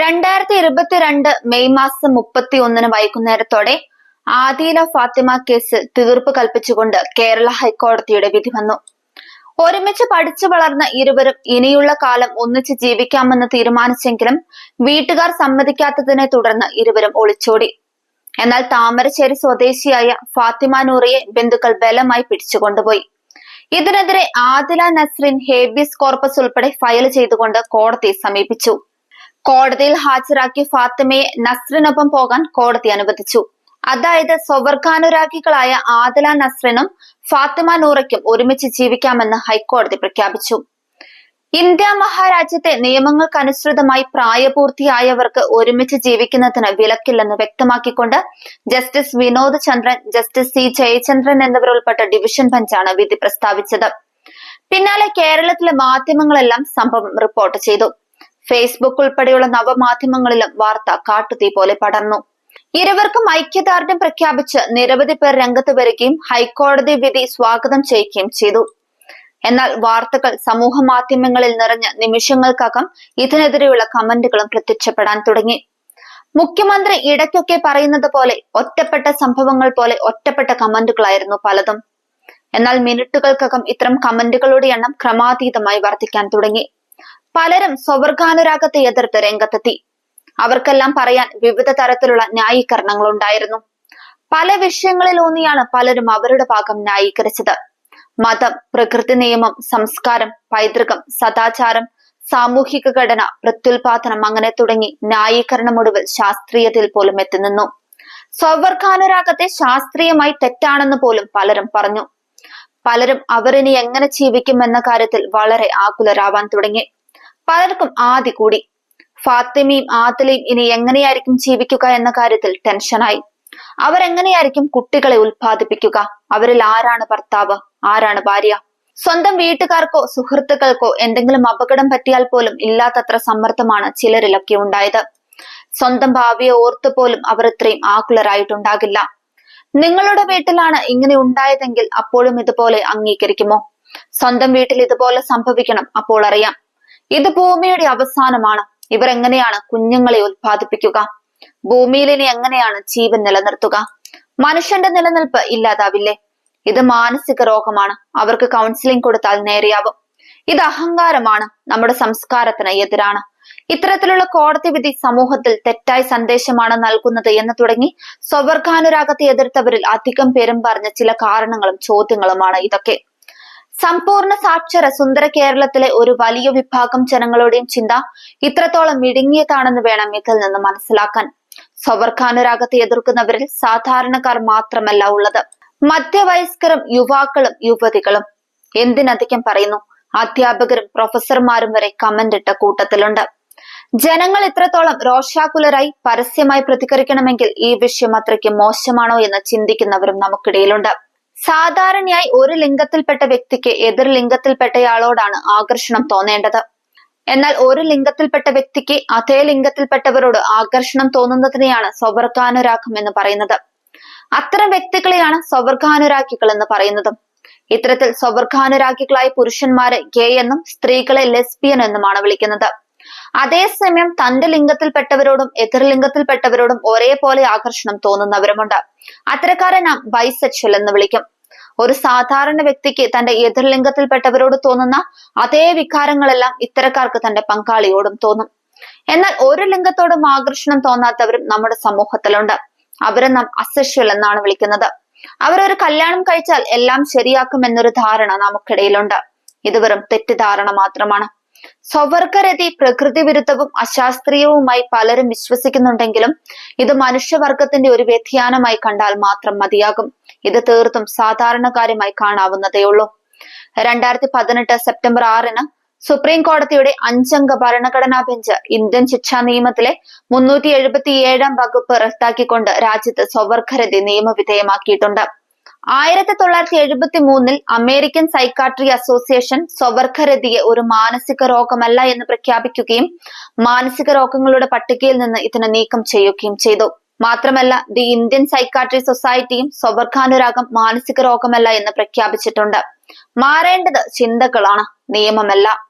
രണ്ടായിരത്തി ഇരുപത്തിരണ്ട് മെയ് മാസം മുപ്പത്തി ഒന്നിന് വൈകുന്നേരത്തോടെ ആദീല ഫാത്തിമ കേസ് തീർപ്പ് കൽപ്പിച്ചുകൊണ്ട് കേരള ഹൈക്കോടതിയുടെ വിധി വന്നു. ഒരുമിച്ച് പഠിച്ചു വളർന്ന ഇരുവരും ഇനിയുള്ള കാലം ഒന്നിച്ച് ജീവിക്കാമെന്ന് തീരുമാനിച്ചെങ്കിലും വീട്ടുകാർ സമ്മതിക്കാത്തതിനെ തുടർന്ന് ഇരുവരും ഒളിച്ചോടി. എന്നാൽ താമരശ്ശേരി സ്വദേശിയായ ഫാത്തിമ നൂറിയെ ബന്ധുക്കൾ ബലമായി പിടിച്ചുകൊണ്ടുപോയി ഇതിനെതിരെ ആദില നസ്രിൻ ഹേബിയസ് കോർപ്പസ് ഉൾപ്പെടെ ഫയൽ ചെയ്തുകൊണ്ട് കോടതിയെ സമീപിച്ചു. കോടതിയിൽ ഹാജരാക്കി ഫാത്തിമയെ നസ്രിനൊപ്പം പോകാൻ കോടതി അനുവദിച്ചു. അതായത് സ്വവർഗാനുരാഗികളായ ആദല നസ്രിനും ഫാത്തിമ നൂറയ്ക്കും ഒരുമിച്ച് ജീവിക്കാമെന്ന് ഹൈക്കോടതി പ്രഖ്യാപിച്ചു. ഇന്ത്യ മഹാരാജ്യത്തെ നിയമങ്ങൾക്കനുസൃതമായി പ്രായപൂർത്തിയായവർക്ക് ഒരുമിച്ച് ജീവിക്കുന്നതിന് വിലക്കില്ലെന്ന് വ്യക്തമാക്കിക്കൊണ്ട് justice Vinod Chandran justice C Jayachandran എന്നിവരുൾപ്പെട്ട division ബെഞ്ചാണ് വിധി പ്രസ്താവിച്ചത്. പിന്നാലെ കേരളത്തിലെ മാധ്യമങ്ങളെല്ലാം സംഭവം റിപ്പോർട്ട് ചെയ്തു. ഫേസ്ബുക്ക് ഉൾപ്പെടെയുള്ള നവമാധ്യമങ്ങളിലും വാർത്ത കാട്ടുതീ പോലെ പടർന്നു. ഇരുവർക്കും ഐക്യദാർഢ്യം പ്രഖ്യാപിച്ച് നിരവധി പേർ രംഗത്ത് വരികയും ഹൈക്കോടതി വിധി സ്വാഗതം ചെയ്യുകയും ചെയ്തു. എന്നാൽ വാർത്തകൾ സമൂഹ മാധ്യമങ്ങളിൽ നിറഞ്ഞ നിമിഷങ്ങൾക്കകം ഇതിനെതിരെയുള്ള കമന്റുകളും പ്രത്യക്ഷപ്പെടാൻ തുടങ്ങി. മുഖ്യമന്ത്രി ഇടയ്ക്കൊക്കെ പറയുന്നത് പോലെ ഒറ്റപ്പെട്ട സംഭവങ്ങൾ പോലെ ഒറ്റപ്പെട്ട കമന്റുകളായിരുന്നു പലതും. എന്നാൽ മിനിറ്റുകൾക്കകം ഇത്തരം കമന്റുകളുടെ എണ്ണം ക്രമാതീതമായി വർദ്ധിക്കാൻ തുടങ്ങി. പലരും സ്വവർഗാനുരാഗത്തെ എതിർത്ത് രംഗത്തെത്തി. അവർക്കെല്ലാം പറയാൻ വിവിധ തരത്തിലുള്ള ന്യായീകരണങ്ങൾ ഉണ്ടായിരുന്നു. പല വിഷയങ്ങളിൽ ഊന്നിയാണ് പലരും അവരുടെ ഭാഗം ന്യായീകരിച്ചത്. മതം പ്രകൃതി നിയമം സംസ്കാരം പൈതൃകം സദാചാരം സാമൂഹിക ഘടന പ്രത്യുൽപാദനം അങ്ങനെ തുടങ്ങി ന്യായീകരണമൊടുവിൽ ശാസ്ത്രീയതയിൽ പോലും എത്തിനിന്നു സ്വവർഗാനുരാഗത്തെ ശാസ്ത്രീയമായി തെറ്റാണെന്ന് പോലും പലരും പറഞ്ഞു. പലരും അവരിനി എങ്ങനെ ജീവിക്കും എന്ന കാര്യത്തിൽ വളരെ ആകുലരാവാൻ തുടങ്ങി. പലർക്കും ആദി കൂടി. ഫാത്തിമയും ആത്തലയും ഇനി എങ്ങനെയായിരിക്കും ജീവിക്കുക എന്ന കാര്യത്തിൽ ടെൻഷനായി അവരെങ്ങനെയായിരിക്കും കുട്ടികളെ ഉൽപ്പാദിപ്പിക്കുക? അവരിൽ ആരാണ് ഭർത്താവ്? ആരാണ് ഭാര്യ? സ്വന്തം വീട്ടുകാർക്കോ സുഹൃത്തുക്കൾക്കോ എന്തെങ്കിലും അപകടം പറ്റിയാൽ പോലും ഇല്ലാത്തത്ര സമ്മർദ്ദമാണ് ചിലരിലൊക്കെ ഉണ്ടായത്. സ്വന്തം ഭാവിയെ ഓർത്തു പോലും അവർ ഇത്രയും ആകുലരായിട്ടുണ്ടാകില്ല. നിങ്ങളുടെ വീട്ടിലാണ് ഇങ്ങനെ ഉണ്ടായതെങ്കിൽ അപ്പോഴും ഇതുപോലെ അംഗീകരിക്കുമോ? സ്വന്തം വീട്ടിൽ ഇതുപോലെ സംഭവിക്കണം അപ്പോൾ അറിയാം. ഇത് ഭൂമിയുടെ അവസാനമാണ്. ഇവർ എങ്ങനെയാണ് കുഞ്ഞുങ്ങളെ ഉത്പാദിപ്പിക്കുക ഭൂമിയിൽ ഇനി എങ്ങനെയാണ് ജീവൻ നിലനിർത്തുക? മനുഷ്യന്റെ നിലനിൽപ്പ് ഇല്ലാതാവില്ലേ? ഇത് മാനസിക രോഗമാണ്. അവർക്ക് കൗൺസിലിംഗ് കൊടുത്താൽ നേരെയാവും. ഇത് അഹങ്കാരമാണ്. നമ്മുടെ സംസ്കാരത്തിന് എതിരാണ്. ഇത്തരത്തിലുള്ള കോടതി വിധി സമൂഹത്തിൽ തെറ്റായ സന്ദേശമാണ് നൽകുന്നത് എന്ന് തുടങ്ങി സ്വവർഗാനുരാഗത്തെ എതിർത്തവരിൽ അധികം പേരും പറഞ്ഞ ചില കാരണങ്ങളും ചോദ്യങ്ങളുമാണ് ഇതൊക്കെ. സമ്പൂർണ സാക്ഷര സുന്ദര കേരളത്തിലെ ഒരു വലിയ വിഭാഗം ജനങ്ങളുടെയും ചിന്ത ഇത്രത്തോളം ഇടുങ്ങിയതാണെന്ന് വേണം ഇതിൽ നിന്ന് മനസ്സിലാക്കാൻ. സ്വവർഗാനുരാഗത്തെ എതിർക്കുന്നവരിൽ സാധാരണക്കാർ മാത്രമല്ല ഉള്ളത്. മധ്യവയസ്കരും യുവാക്കളും യുവതികളും എന്തിനധികം പറയുന്നു? അധ്യാപകരും പ്രൊഫസർമാരും വരെ കമന്റ് ഇട്ട കൂട്ടത്തിലുണ്ട്. ജനങ്ങൾ ഇത്രത്തോളം രോഷാകുലരായി പരസ്യമായി പ്രതികരിക്കണമെങ്കിൽ ഈ വിഷയം അത്രയ്ക്ക് മോശമാണോ എന്ന് ചിന്തിക്കുന്നവരും നമുക്കിടയിലുണ്ട്. സാധാരണയായി ഒരു ലിംഗത്തിൽപ്പെട്ട വ്യക്തിക്ക് എതിർ ലിംഗത്തിൽപ്പെട്ടയാളോടാണ് ആകർഷണം തോന്നേണ്ടത്. എന്നാൽ ഒരു ലിംഗത്തിൽപ്പെട്ട വ്യക്തിക്ക് അതേ ലിംഗത്തിൽപ്പെട്ടവരോട് ആകർഷണം തോന്നുന്നതിനെയാണ് സ്വവർഗാനുരാഗം എന്ന് പറയുന്നത്. അത്തരം വ്യക്തികളെയാണ് സ്വവർഗാനുരാഗികൾ എന്ന് പറയുന്നത്. ഇത്തരത്തിൽ സ്വവർഗാനുരാഗികളായ പുരുഷന്മാരെ ഗേ എന്നും സ്ത്രീകളെ ലെസ്ബിയൻ എന്നുമാണ് വിളിക്കുന്നത്. അതേസമയം തന്റെ ലിംഗത്തിൽപ്പെട്ടവരോടും എതിർലിംഗത്തിൽപ്പെട്ടവരോടും ഒരേപോലെ ആകർഷണം തോന്നുന്നവരുമുണ്ട്. അത്തരക്കാരെ നാം ബൈസെക്ഷൽ എന്ന് വിളിക്കും. ഒരു സാധാരണ വ്യക്തിക്ക് തന്റെ എതിർലിംഗത്തിൽപ്പെട്ടവരോട് തോന്നുന്ന അതേ വികാരങ്ങളെല്ലാം ഇത്തരക്കാർക്ക് തന്റെ പങ്കാളിയോടും തോന്നും. എന്നാൽ ഒരു ലിംഗത്തോടും ആകർഷണം തോന്നാത്തവരും നമ്മുടെ സമൂഹത്തിലുണ്ട്. അവരെ നാം അസെഷ്യൽ എന്നാണ് വിളിക്കുന്നത്. അവർ ഒരു കല്യാണം കഴിച്ചാൽ എല്ലാം ശരിയാക്കും എന്നൊരു ധാരണ നമുക്കിടയിലുണ്ട്. ഇത് വെറും തെറ്റിദ്ധാരണ മാത്രമാണ്. സ്വവർഗരതി പ്രകൃതി വിരുദ്ധവും അശാസ്ത്രീയവുമായി പലരും വിശ്വസിക്കുന്നുണ്ടെങ്കിലും ഇത് മനുഷ്യവർഗത്തിന്റെ ഒരു വ്യതിയാനമായി കണ്ടാൽ മാത്രം മതിയാകും. ഇത് തീർത്തും സാധാരണക്കാര്യമായി കാണാവുന്നതേയുള്ളൂ രണ്ടായിരത്തി പതിനെട്ട് സെപ്റ്റംബർ ആറിന് സുപ്രീം കോടതിയുടെ അഞ്ചംഗ ഭരണഘടനാ ബെഞ്ച് ഇന്ത്യൻ ശിക്ഷാ നിയമത്തിലെ മുന്നൂറ്റി എഴുപത്തി ഏഴാം വകുപ്പ് റദ്ദാക്കിക്കൊണ്ട് രാജ്യത്ത് സ്വവർഗരതി നിയമവിധേയമാക്കിയിട്ടുണ്ട്. ആയിരത്തി തൊള്ളായിരത്തി എഴുപത്തി മൂന്നിൽ അമേരിക്കൻ സൈക്കാട്രി അസോസിയേഷൻ സ്വവർഗരതിയെ ഒരു മാനസിക രോഗമല്ല എന്ന് പ്രഖ്യാപിക്കുകയും മാനസിക രോഗങ്ങളുടെ പട്ടികയിൽ നിന്ന് ഇതിനെ നീക്കം ചെയ്യുകയും ചെയ്തു. മാത്രമല്ല ദി ഇന്ത്യൻ സൈക്കാട്രി സൊസൈറ്റിയും സ്വവർഗാനുരാഗം മാനസിക രോഗമല്ല എന്ന് പ്രഖ്യാപിച്ചിട്ടുണ്ട്. മാറേണ്ടത് ചിന്തകളാണ് നിയമമല്ല.